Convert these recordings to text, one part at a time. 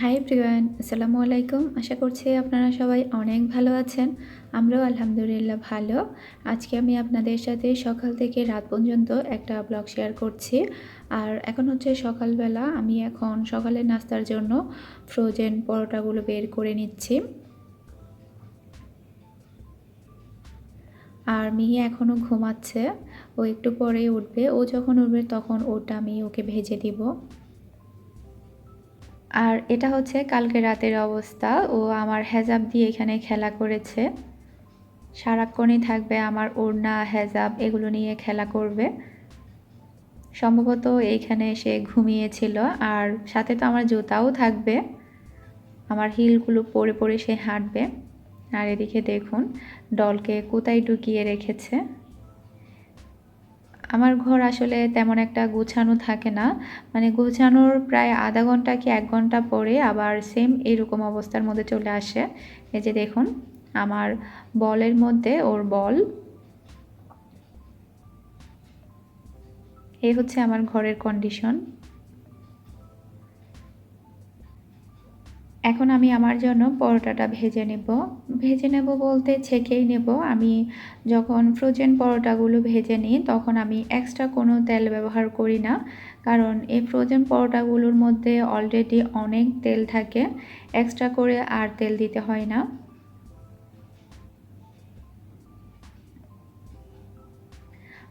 High Priyan আসসালামু আলাইকুম। আশা করছি আপনারা সবাই অনেক ভালো আছেন। আমরাও আলহামদুলিল্লাহ ভালো। আজকে আমি আপনাদের সাথে সকাল থেকে রাত পর্যন্ত একটা ব্লগ শেয়ার করছি। আর এখন হচ্ছে সকালবেলা আমি এখন সকালের নাস্তার জন্য ফ্রোজেন পরোটাগুলো বের করে নিচ্ছি। আর মিহি এখনও ঘুমাচ্ছে। ও একটু পরেই উঠবে। ও যখন উঠবে তখন ওটা আমি ওকে ভেজে দিব। আর এটা হচ্ছে কালকে রাতের অবস্থা। ও আমার হেজাব দিয়ে এখানে খেলা করেছে। সারাক্ষণই থাকবে আমার ওড়না, হেজাব এগুলো নিয়ে খেলা করবে। সম্ভবত এইখানে এসে ঘুমিয়েছিল। আর সাথে তো আমার জুতাও থাকবে। আমার হিলগুলো পরে পরে সে হাঁটবে। আর এদিকে দেখুন, ডলকে কোথায় ঢুকিয়ে রেখেছে। আমার ঘর আসলে তেমন একটা গোছানো থাকে না। মানে গোছানোর প্রায় আধা ঘণ্টা কি এক ঘণ্টা পরে আবার সেম এরকম অবস্থার মধ্যে চলে আসে। এই যে দেখুন, আমার বলের মধ্যে ওর বল। এই হচ্ছে আমার ঘরের কন্ডিশন এখন আমি আমার জন্য পরোটাটা ভেজে নেব। ভেজে নেব বলতে ছেঁকেই নেব। আমি যখন ফ্রোজেন পরোটাগুলো ভেজে নিই, তখন আমি এক্সট্রা কোনো তেল ব্যবহার করি না। কারণ এই ফ্রোজেন পরোটাগুলোর মধ্যে অলরেডি অনেক তেল থাকে। এক্সট্রা করে আর তেল দিতে হয় না।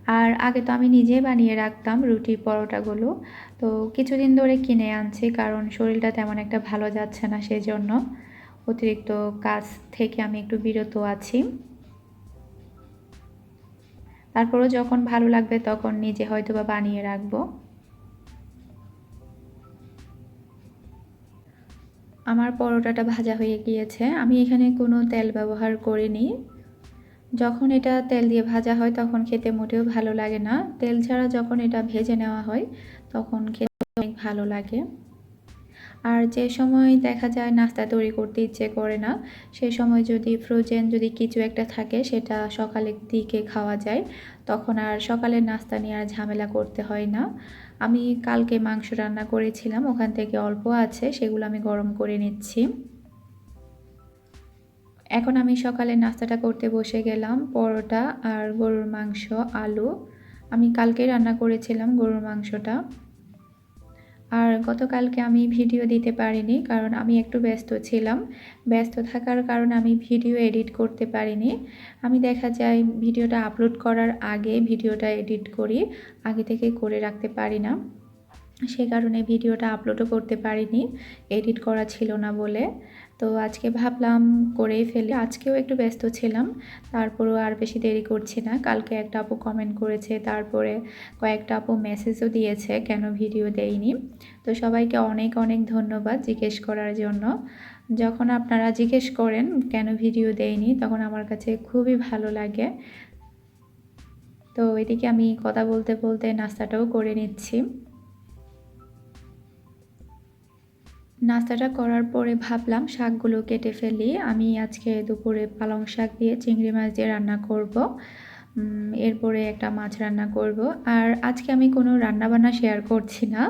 আর আগে তো আমি নিজে বানিয়ে রাখতাম রুটি পরোটাগুলো। তো কিছুদিন ধরে কিনে আনছি কারণ শরীরটা তেমন একটা ভালো যাচ্ছে না সেই জন্য অতিরিক্ত কাজ থেকে আমি একটু বিরত আছি। তারপরও যখন ভালো লাগবে তখন নিজে হয়তো বা বানিয়ে রাখব। আমার পরোটাটা ভাজা হয়ে গিয়েছে। আমি এখানে কোনো তেল ব্যবহার করিনি। যখন এটা তেল দিয়ে ভাজা হয় তখন খেতে মোটেও ভালো লাগে না। তেল ছাড়া যখন এটা ভেজে নেওয়া হয় তখন খেতে অনেক ভালো লাগে। আর যে সময় দেখা যায় নাস্তা তৈরি করতে ইচ্ছে করে না, সে সময় যদি ফ্রোজেন যদি কিছু একটা থাকে সেটা সকালের দিকে খাওয়া যায়, তখন আর সকালের নাস্তা নিয়ে আর ঝামেলা করতে হয় না। আমি কালকে মাংস রান্না করেছিলাম, ওখান থেকে অল্প আছে, সেগুলো আমি গরম করে নিচ্ছি। এখন আমি সকালে নাস্তাটা করতে বসে গেলাম, পরোটা আর গরুর মাংস, আলু। আমি কালকে রান্না করেছিলাম গরুর মাংসটা। আর গতকালকে আমি ভিডিও দিতে পারিনি, কারণ আমি একটু ব্যস্ত ছিলাম। ব্যস্ত থাকার কারণে আমি ভিডিও এডিট করতে পারিনি। আমি দেখা যায় ভিডিওটা আপলোড করার আগে ভিডিওটা এডিট করি, আগে থেকে করে রাখতে পারি না। সে কারণে ভিডিওটা আপলোডও করতে পারিনি, এডিট করা ছিল না বলে। তো আজকে ভাবলাম করেই ফেলি। আজকেও একটু ব্যস্ত ছিলাম, তারপরেও আর বেশি দেরি করছি না। কালকে একটা আপু কমেন্ট করেছে, তারপরে কয়েকটা আপু মেসেজও দিয়েছে, কেন ভিডিও দেয়নি? তো সবাইকে অনেক অনেক ধন্যবাদ জিজ্ঞেস করার জন্য। যখন আপনারা জিজ্ঞেস করেন, কেন ভিডিও দেয়নি? তখন আমার কাছে খুবই ভালো লাগে। তো এদিকে আমি কথা বলতে বলতে নাস্তাটাও করে নিচ্ছি। নাস্তাটা করার পরে ভাবলাম শাকগুলো কেটে ফেলি। আমি আজকে দুপুরে পালং শাক দিয়ে চিংড়ি মাছ দিয়ে রান্না করব। এরপরে একটা মাছ রান্না করব। আর আজকে আমি কোনো রান্নাবান্না শেয়ার করছি না,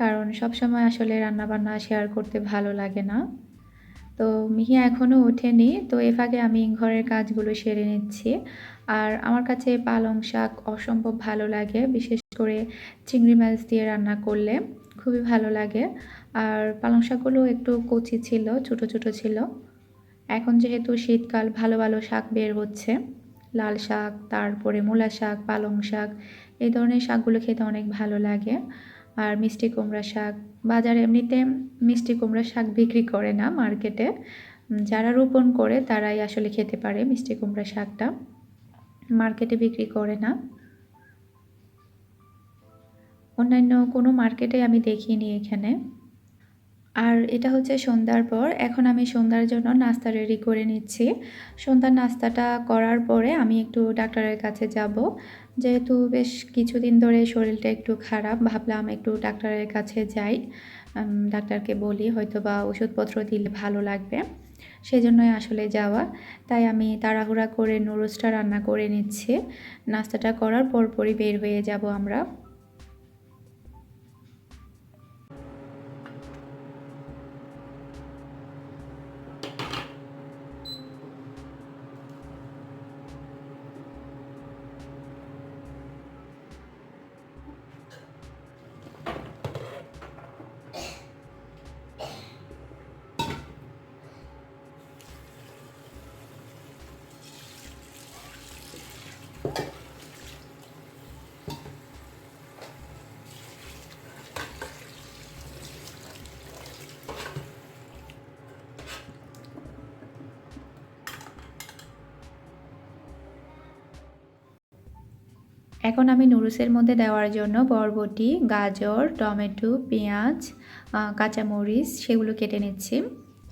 কারণ সব সময় আসলে রান্নাবান্না শেয়ার করতে ভালো লাগে না। তো মিহিয়া এখনও ওঠেনি, তো এ ফাঁকে আমি ঘরের কাজগুলো সেরে নিচ্ছি। আর আমার কাছে পালং শাক অসম্ভব ভালো লাগে, বিশেষ করে চিংড়ি মাছ দিয়ে রান্না করলে খুবই ভালো লাগে। আর পালং শাকগুলো একটু কচি ছিল, ছোট ছোট ছিল। এখন যেহেতু শীতকাল, ভালো ভালো শাক বের হচ্ছে। লাল শাক, তারপরে মূলা শাক, পালং শাক, এই ধরনের শাকগুলো খেতে অনেক ভালো লাগে। আর মিষ্টি কুমড়া শাক, বাজারে এমনিতে মিষ্টি কুমড়া শাক বিক্রি করে না মার্কেটে। যারা রোপণ করে তারাই আসলে খেতে পারে মিষ্টি কুমড়া শাকটা। মার্কেটে বিক্রি করে না। অন্যান্য কোনো মার্কেটে আমি দেখিনি এখানে। আর এটা হচ্ছে সন্ধ্যার পর। এখন আমি সন্ধ্যার জন্য নাস্তা রেডি করে নিচ্ছি। সন্ধ্যার নাস্তাটা করার পরে আমি একটু ডাক্তারের কাছে যাব। যেহেতু বেশ কিছুদিন ধরে শরীরটা একটু খারাপ, ভাবলাম একটু ডাক্তারের কাছে যাই। ডাক্তারকে বলি হয়তো বা ওষুধপত্র দিলে ভালো লাগবে। সেজন্যই আসলে যাওয়া। তাই আমি তাড়াহুড়া করে নুডলসটা রান্না করে নিচ্ছি। নাস্তাটা করার পরপরই বের হয়ে যাব আমরা। এখন আমি নুডলসের মধ্যে দেওয়ার জন্য বরবটি গাজর টমেটো পেঁয়াজ কাঁচামরিচ সেগুলো কেটে নিচ্ছি।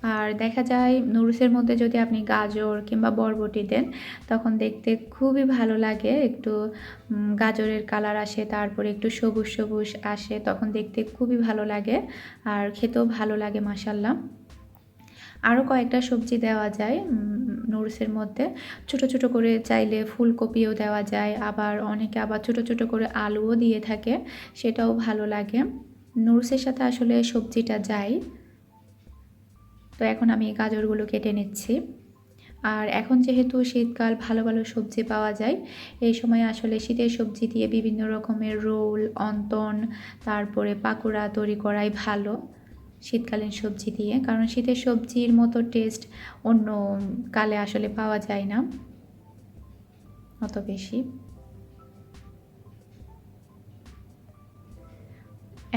আর দেখা যায় নুডলসের মধ্যে যদি আপনি গাজর কিংবা বরবটি দেন, তখন দেখতে খুবই ভালো লাগে। একটু গাজরের কালার আসে, তারপরে একটু সবুজ সবুজ আসে, তখন দেখতে খুবই ভালো লাগে আর খেতেও ভালো লাগে মাসাল্লাহ আরও কয়েকটা সবজি দেওয়া যায় নুডলসের মধ্যে। ছোট ছোট করে চাইলে ফুলকপিও দেওয়া যায়, আবার অনেকে আবার ছোট ছোট করে আলুও দিয়ে থাকে, সেটাও ভালো লাগে। নুডলসের সাথে আসলে সবজিটা যায়। তো এখন আমি গাজরগুলো কেটে নিচ্ছি। আর এখন যেহেতু শীতকাল, ভালো ভালো সবজি পাওয়া যায়, এই সময় আসলে শীতের সবজি দিয়ে বিভিন্ন রকমের রোল, অন্তন, তারপরে পাকোড়া তৈরি করাই ভালো শীতকালীন সবজি দিয়ে। কারণ শীতের সবজির মতো টেস্ট অন্য কালে আসলে পাওয়া যায় না, অত বেশি।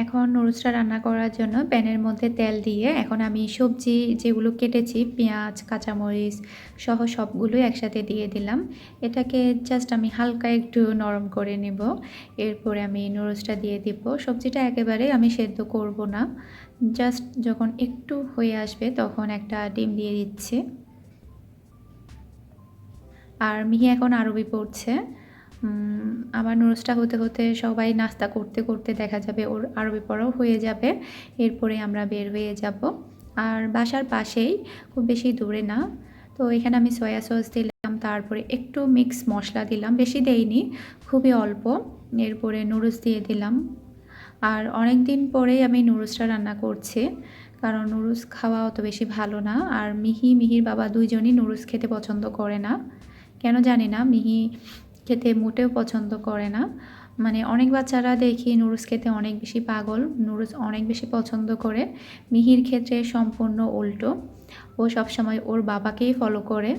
এখন নুডলসটা রান্না করার জন্য প্যানের মধ্যে তেল দিয়ে এখন আমি সবজি যেগুলো কেটেছি, পেঁয়াজ, কাঁচামরিচ সহ সবগুলো একসাথে দিয়ে দিলাম। এটাকে জাস্ট আমি হালকা একটু নরম করে নেব। এরপরে আমি নুডলসটা দিয়ে দিব। সবজিটা একেবারে আমি সেদ্ধ করব না। জাস্ট যখন একটু হয়ে আসবে তখন একটা ডিম দিয়ে দিচ্ছি। আর মিহি এখন আরবি পড়ছে। আমার নুডলসটা হতে হতে সবাই নাস্তা করতে করতে দেখা যাবে, ওর আরবি পড়াও হয়ে যাবে। এরপরে আমরা বের হয়ে যাব। আর বাসার পাশেই, খুব বেশি দূরে না, তো এখানে আমি সয়া সস দিলাম, তারপরে একটু মিক্স মশলা দিলাম, বেশি দেইনি, খুবই অল্প। এরপরে নুডলস দিয়ে দিলাম। আর অনেক দিন পরেই আমি নুডলসটা রান্না করছি, কারণ নুডলস খাওয়া অত বেশি ভালো না, আর মিহি, মিহির বাবা দুইজনই নুডলস খেতে পছন্দ করে না। কেন জানি না, মিহি খেতে মোটেও পছন্দ করে না। মানে অনেক বাচ্চারা দেখি নুডলস খেতে অনেক বেশি পাগল, নুডলস অনেক বেশি পছন্দ করে। মিহির ক্ষেত্রে সম্পূর্ণ উল্টো। ও সবসময় ওর বাবাকেই ফলো করে।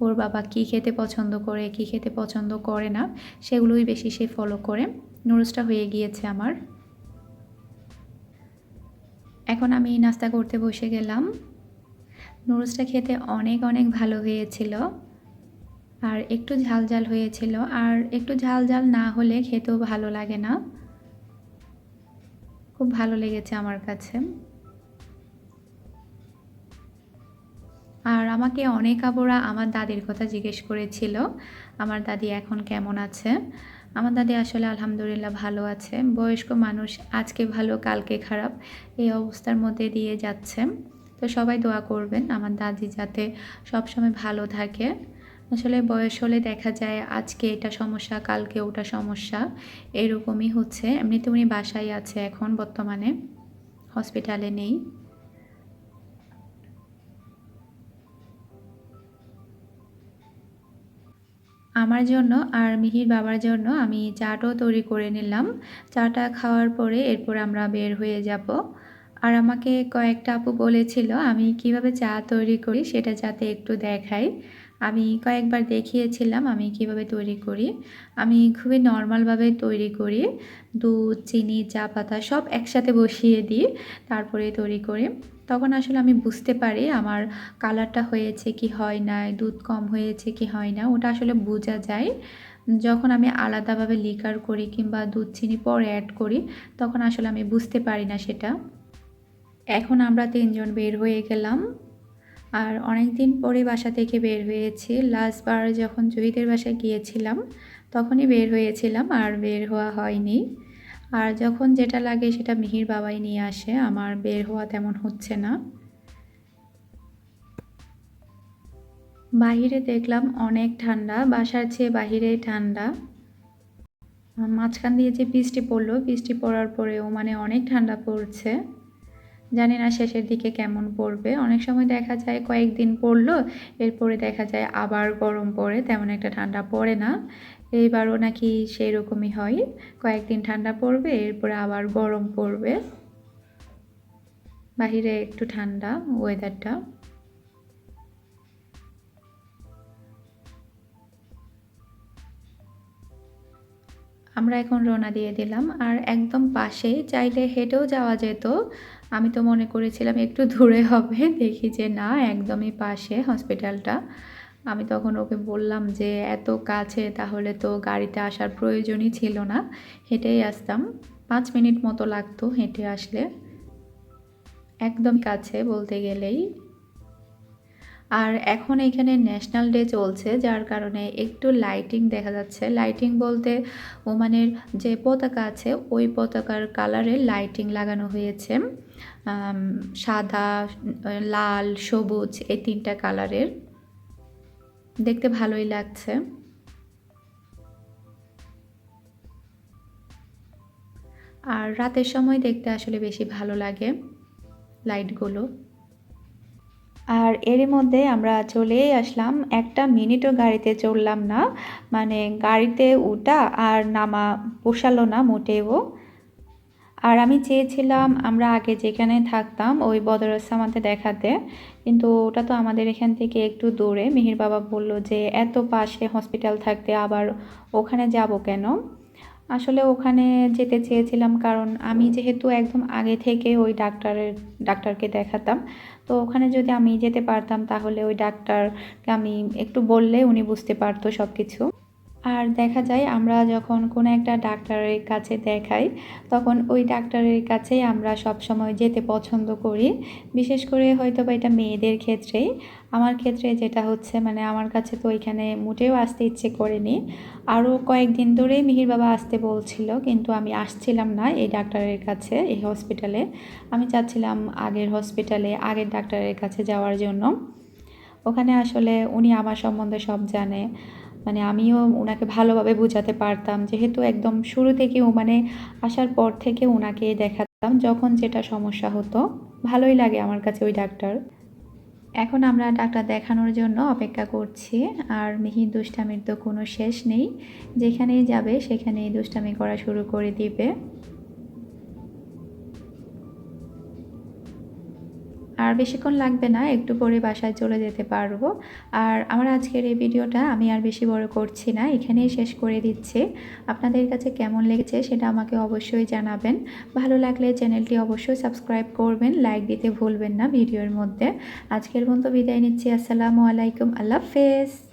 ওর বাবা কি খেতে পছন্দ করে, কি খেতে পছন্দ করে না, সেগুলোই বেশি সে ফলো করে। নুডলসটা হয়ে গিয়েছে আমার। এখন আমি নাস্তা করতে বসে গেলাম। নুডলসটা খেতে অনেক অনেক ভালো হয়েছিল। আর একটু ঝাল ঝাল হয়েছিল। আর একটু ঝাল ঝাল না হলে খেতেও ভালো লাগে না। খুব ভালো লেগেছে আমার কাছে। আর আমাকে অনেক আবরা আমার দাদির কথা জিজ্ঞেস করেছিল, আমার দাদি এখন কেমন আছে? আমার দাদি আসলে আলহামদুলিল্লাহ ভালো আছে। বয়স্ক মানুষ, আজকে ভালো, কালকে খারাপ, এই অবস্থার মধ্যে দিয়ে যাচ্ছে। তো সবাই দোয়া করবেন আমার দাদি যাতে সবসময় ভালো থাকে। আসলে বয়স হলে দেখা যায় আজকে এটা সমস্যা, কালকে ওটা সমস্যা। এরকমই হচ্ছে। এমনিতে উনি বাসায় আছে এখন বর্তমানে। হসপিটালে নেই। আমার জন্য আর মিহির বাবার জন্য আমি চাটাও তৈরি করে নিলাম। চাটা খাওয়ার পরে এরপর আমরা বের হয়ে যাব। আর আমাকে কয়েকটা আপু বলেছিল, আমি কীভাবে চা তৈরি করি সেটা যাতে একটু দেখাই। আমি কয়েকবার দেখিয়েছিলাম আমি কীভাবে তৈরি করি। আমি খুবই নর্মালভাবে তৈরি করি। দুধ, চিনি, চা, পাতা সব একসাথে বসিয়ে দিই, তারপরে তৈরি করি। তখন আসলে আমি বুঝতে পারি আমার কালারটা হয়েছে কি হয় না দুধ কম হয়েছে কি হয় না, ওটা আসলে বোঝা যায়। যখন আমি আলাদাভাবে লিকার করি কিংবা দুধ, চিনি পরে অ্যাড করি, তখন আসলে আমি বুঝতে পারি না সেটা। এখন আমরা তিনজন বের হয়ে গেলাম। আর অনেক দিন পরে বাসা থেকে বের হয়েছি। লাস্টবার যখন জহিদের বাসায় গিয়েছিলাম, তখনই বের হয়েছিলাম, আর বের হওয়া হয়নি। আর যখন যেটা লাগে সেটা মিহির বাবাই নিয়ে আসে, আমার বের হওয়া তেমন হচ্ছে না। বাহিরে দেখলাম অনেক ঠান্ডা, বাসার চেয়ে বাহিরে ঠান্ডা। মাঝখান দিয়ে যে বৃষ্টি পড়ল, বৃষ্টি পড়ার পরেও মানে অনেক ঠান্ডা পড়ছে। জানি না শেষের দিকে কেমন পড়বে। অনেক সময় দেখা যায় কয়েকদিন পড়ল, এরপরে দেখা যায় আবার গরম পড়ে, তেমন একটা ঠান্ডা পড়ে না। এইবারও নাকি সেই রকমই হয়। কয়েকদিন ঠান্ডা পড়বে, এরপরে আবার গরম পড়বে। বাহিরে একটু ঠান্ডা ওয়েদারটা আমরা এখন রওনা দিয়ে দিলাম। আর একদম পাশেই চাইলে হেঁটেও যাওয়া যেত। আমি তো মনে করেছিলাম একটু দূরে হবে, দেখি যে না, একদমই পাশে হসপিটালটা। আমি তখন ওকে বললাম যে, এত কাছে, তাহলে তো গাড়িতে আসার প্রয়োজনই ছিল না। হেঁটেই আসতাম। পাঁচ মিনিট মতো লাগতো হেঁটে আসলে। একদম কাছে বলতে গেলেই। আর এখন এখানে ন্যাশনাল ডে চলছে, যার কারণে একটু লাইটিং দেখা যাচ্ছে। লাইটিং বলতে ওমানের যে পতাকা আছে, ওই পতাকার কালারে লাইটিং লাগানো হয়েছে। সাদা, লাল, সবুজ এই তিনটা কালারের। দেখতে ভালোই লাগছে। আর রাতের সময় দেখতে আসলে বেশি ভালো লাগে লাইটগুলো। আর এরই মধ্যে আমরা চলেই আসলাম। একটা মিনিটও গাড়িতে চললাম না। মানে গাড়িতে উঠা আর নামা পোষালো না মোটেও। আর আমি চেয়েছিলাম আমরা আগে যেখানে থাকতাম, ওই বদরসামাতে দেখাতে। কিন্তু ওটা তো আমাদের এখান থেকে একটু দূরে। মিহির বাবা বলল যে, এত পাশে হসপিটাল থাকতে আবার ওখানে যাব কেন? আসলে ওখানে যেতে চেয়েছিলাম কারণ আমি যেহেতু একদম আগে থেকে ওই ডাক্তারের, ডাক্তারকে দেখাতাম। তো ওখানে যদি আমি যেতে পারতাম, তাহলে ওই ডাক্তারকে আমি একটু বললে উনি বুঝতে পারতো সব কিছু আর দেখা যায় আমরা যখন কোনো একটা ডাক্তারের কাছে দেখাই, তখন ওই ডাক্তারের কাছেই আমরা সব সময় যেতে পছন্দ করি। বিশেষ করে হয়তো বা এটা মেয়েদের ক্ষেত্রেই। আমার ক্ষেত্রে যেটা হচ্ছে মানে আমার কাছে তো ওইখানে মোটেও আসতে ইচ্ছে করেনি। আরও কয়েকদিন ধরেই মিহির বাবা আসতে বলছিল, কিন্তু আমি আসছিলাম না এই ডাক্তারের কাছে, এই হসপিটালে। আমি চাচ্ছিলাম আগের হসপিটালে, আগের ডাক্তারের কাছে যাওয়ার জন্য। ওখানে আসলে উনি আমার সম্বন্ধে সব জানে। মানে আমিও ওনাকে ভালোভাবে বোঝাতে পারতাম। যেহেতু একদম শুরু থেকে মানে আসার পর থেকে ওনাকে দেখাতাম যখন যেটা সমস্যা হতো। ভালোই লাগে আমার কাছে ওই ডাক্তার। এখন আমরা ডাক্তার দেখানোর জন্য অপেক্ষা করছি। আর মিহির দুষ্টামির তো কোনো শেষ নেই। যেখানেই যাবে সেখানেই দুষ্টামি করা শুরু করে দিবে। আর বেশিক্ষণ লাগবে না, একটু পরে বাসায় চলে যেতে পারব। আর আমার আজকের এই ভিডিওটা আমি আর বেশি বড় করছি না, এখানেই শেষ করে দিচ্ছি। আপনাদের কাছে কেমন লেগেছে সেটা আমাকে অবশ্যই জানাবেন। ভালো লাগলে চ্যানেলটি অবশ্যই সাবস্ক্রাইব করবেন, লাইক দিতে ভুলবেন না ভিডিওর মধ্যে। আজকের মতো বিদায় নিচ্ছি, আসসালামু আলাইকুম, আল্লাহ হাফেজ।